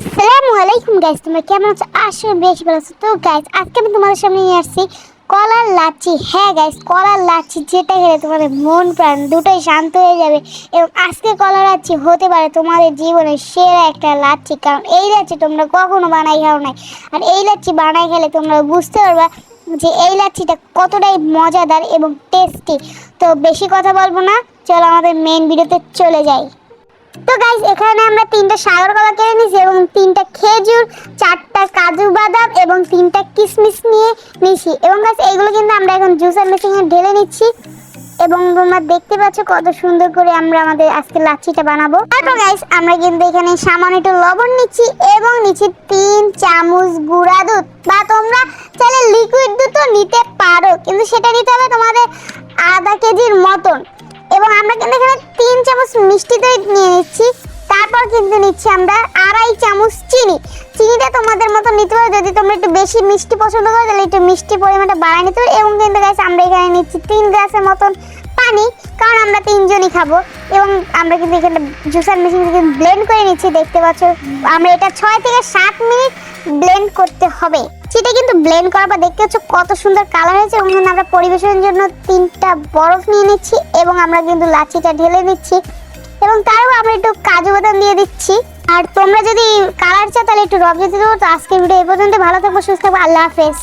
আসসালামু আলাইকুম গাইস তোমরা কেমন আছো? আসলে বেশ ভালো আছো। তো গাইস আজকে আমি তোমাদের সামনে নিয়ে আসছি কলার লাচ্ছি। হ্যাঁ গাইস কলার লাচ্ছি যেটা খেলে তোমাদের মন প্রাণ দুটোই শান্ত হয়ে যাবে এবং আজকে কলার লাচ্ছি হতে পারে তোমাদের জীবনের সেরা একটা লাচ্ছি। কারণ এই লাচ্ছি তোমরা কখনো বানাই খাও নাই। আর এই লাচ্ছি বানাই খেলে তোমরা বুঝতে পারবা যে এই লাচ্ছিটা কতটাই মজাদার এবং টেস্টি তো বেশি কথা বলব না, চলো আমাদের মেন ভিডিওতে চলে যাই। তো গাইস এখানে আমরা তিনটা সাগর কলা কিনে নিয়েছি এবং তিনটা খেজুর, চারটা কাজু বাদাম এবং তিনটা কিশমিশ নিয়ে নিয়েছি। এবং গাইস এইগুলো কিন্তু আমরা এখন জুসার মেশিনে ঢেলে নিচ্ছি এবং তোমরা দেখতে পাচ্ছ কত সুন্দর করে আমরা আমাদের আজকে লাচ্ছিটা বানাবো। তারপর গাইস আমরা কিন্তু এখানে সামান্য একটু লবণ নিচ্ছি এবং নিচ্ছি তিন চামচ গুঁড়া দুধ। বা তোমরা চাইলে লিকুইড দুধও নিতে পারো, কিন্তু সেটা নিতে হবে তোমাদের আধা কেজির মতন। এবং আমরা কিন্তু এখানে তিন চামচ মিষ্টি দই নিয়ে নিচ্ছি। তারপর কিন্তু নিচ্ছি আমরা আড়াই চামচ চিনি। চিনিটা তোমাদের মতো নিতে পারো, যদি তোমরা একটু বেশি মিষ্টি পছন্দ করো, তাহলে একটু মিষ্টি পরিমাণটা বাড়ায় নিতে পারো। এবং কিন্তু গাছ আমরা এখানে নিচ্ছি তিন গ্লাসের মতন পানি, কারণ আমরা তিনজনই খাব। এবং আমরা কিন্তু এখানে জুসার মেশিন থেকে ব্লেন্ড করে নিচ্ছি, দেখতে পাচ্ছ। আমরা এটা ছয় থেকে সাত মিনিট ব্লেন্ড করতে হবে। সেটা কিন্তু ব্লেন্ড করার পর দেখতে পাচ্ছ কত সুন্দর কালার হয়েছে। এবং আমরা পরিবেশনের জন্য তিনটা বরফ নিয়ে নিচ্ছি, এবং আমরা কিন্তু লাচিটা ঢেলে দিচ্ছি এবং তারও আমরা একটু কাজু বাদাম দিয়ে দিচ্ছি। আর তোমরা যদি কালার চাও, তাহলে একটু রব দিতে দেবো তো আজকের ভিডিও এই পর্যন্ত ভালো থাকব সুস্থ থাকব আল্লাহ হাফেজ।